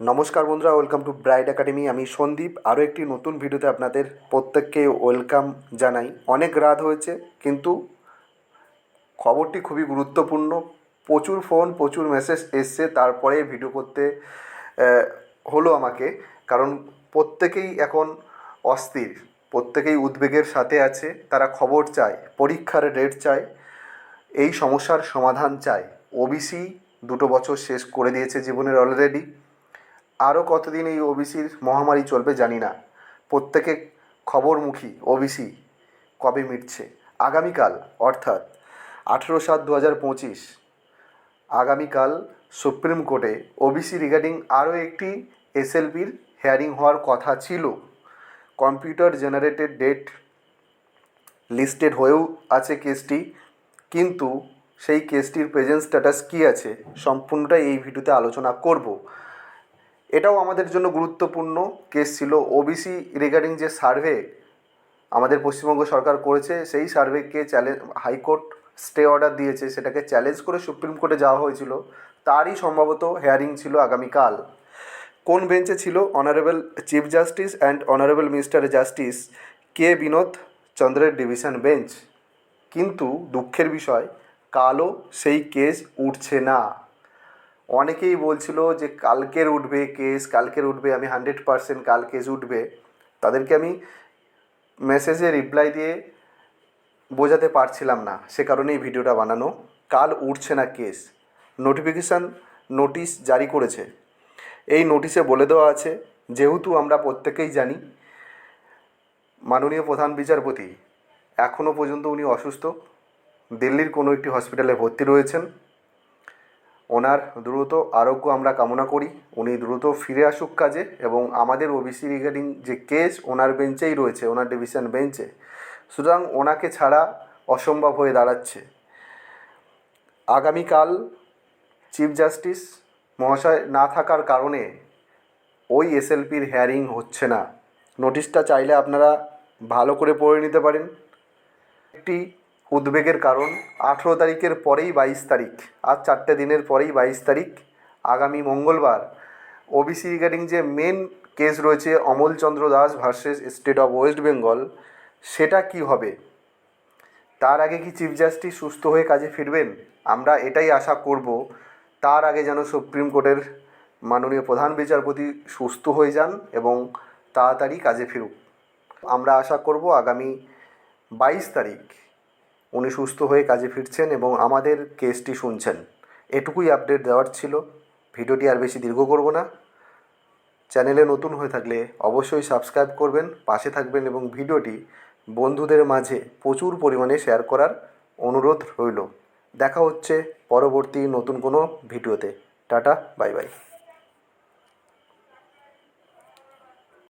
নমস্কার বন্ধুরা welcome to bride academy আমি সন্দীপ, আরও একটি নতুন ভিডিওতে আপনাদের প্রত্যেককে ওয়েলকাম জানাই। অনেক রাত হয়েছে, কিন্তু খবরটি খুবই গুরুত্বপূর্ণ। প্রচুর ফোন প্রচুর মেসেজ এসছে, তারপরে ভিডিও করতে হলো আমাকে, কারণ প্রত্যেকেই এখন অস্থির, প্রত্যেকেই উদ্বেগের সাথে আছে, তারা খবর চায়, পরীক্ষার ডেট চায়, এই সমস্যার সমাধান চায়। ওবিসি দুটো বছর শেষ করে দিয়েছে জীবনের অলরেডি আরও কতদিন এই ওবিসির মহামারী চলবে জানি না। প্রত্যেকে খবরমুখী ওবিসি কবে মিটছে? আগামীকাল, অর্থাৎ আঠেরো সাত দু হাজার পঁচিশ, আগামীকাল সুপ্রিম কোর্টে ওবিসি রিগার্ডিং আরও একটি এসএলপির হেয়ারিং হওয়ার কথা ছিল। কম্পিউটার জেনারেটেড ডেট লিস্টেড হয়েও আছে কেসটি, কিন্তু সেই কেসটির প্রেজেন্ট স্ট্যাটাস কী আছে? সম্পূর্ণটাই এই ভিডিওতে আলোচনা করব। এটাও আমাদের জন্য গুরুত্বপূর্ণ কেস ছিল। ওবিসি রিগার্ডিং যে সার্ভে আমাদের পশ্চিমবঙ্গ সরকার করেছে, সেই সার্ভেকে challenge high court stay order দিয়েছে। সেটাকে চ্যালেঞ্জ করে সুপ্রিম কোর্টে যাওয়া হয়েছিল। তারই সম্ভবত হেয়ারিং ছিল আগামীকাল। কোন বেঞ্চে ছিল? Honourable chief justice and honourable minister justice K Binod চন্দ্রের ডিভিশন বেঞ্চ কিন্তু দুঃখের বিষয়, কালও সেই কেস উঠছে না। অনেকেই বলছিল যে কালকের উঠবে কেস কালকের উঠবে, আমি হান্ড্রেড পারসেন্ট কাল কেস উঠবে। তাদেরকে আমি মেসেজে রিপ্লাই দিয়ে বোঝাতে পারছিলাম না, সে কারণেই ভিডিওটা বানানো। কাল উঠছে না কেস নোটিফিকেশান নোটিশ জারি করেছে। এই নোটিশে বলে দেওয়া আছে, যেহেতু আমরা প্রত্যেকেই জানি, মাননীয় প্রধান বিচারপতি এখনও পর্যন্ত উনি অসুস্থ। দিল্লির কোনো একটি হসপিটালে ভর্তি রয়েছেন। ওনার দ্রুত আরোগ্য আমরা কামনা করি। উনি দ্রুত ফিরে আসুক কাজে এবং আমাদের ওবিসি রিগার্ডিং যে কেস ওনার বেঞ্চেই রয়েছে, ওনার ডিভিশন বেঞ্চে। সুতরাং ওনাকে ছাড়া অসম্ভব হয়ে দাঁড়াচ্ছে। আগামীকাল চিফ জাস্টিস মহাশয় না থাকার কারণে ওই এসএলপির হেয়ারিং হচ্ছে না। নোটিশটা চাইলে আপনারা ভালো করে পড়ে নিতে পারেন। একটি উদ্বেগের কারণ, আঠেরো তারিখের পরেই বাইশ তারিখ, আর চারটে দিনের পরেই বাইশ তারিখ। আগামী মঙ্গলবার ওবিসি রিগার্ডিং যে মেন কেস রয়েছে Amalchandra Das versus state of West Bengal সেটা কি হবে? তার আগে কি চিফ জাস্টিস সুস্থ হয়ে কাজে ফিরবেন? আমরা এটাই আশা করব, তার আগে যেন সুপ্রিম কোর্টের মাননীয় প্রধান বিচারপতি সুস্থ হয়ে যান এবং তাড়াতাড়ি কাজে ফিরুক। আমরা আশা করব আগামী বাইশ তারিখ উনি সুস্থ হয়ে কাজে ফিরছেন এবং আমাদের কেসটি শুনছেন। এটুকুই আপডেট দেওয়ার ছিল। ভিডিওটি আর বেশি দীর্ঘ করব না। চ্যানেলে নতুন হয়ে থাকলে অবশ্যই সাবস্ক্রাইব করবেন, পাশে থাকবেন এবং ভিডিওটি বন্ধুদের মাঝে প্রচুর পরিমাণে শেয়ার করার অনুরোধ রইল। দেখা হচ্ছে পরবর্তী নতুন কোনো ভিডিওতে। Tata bye bye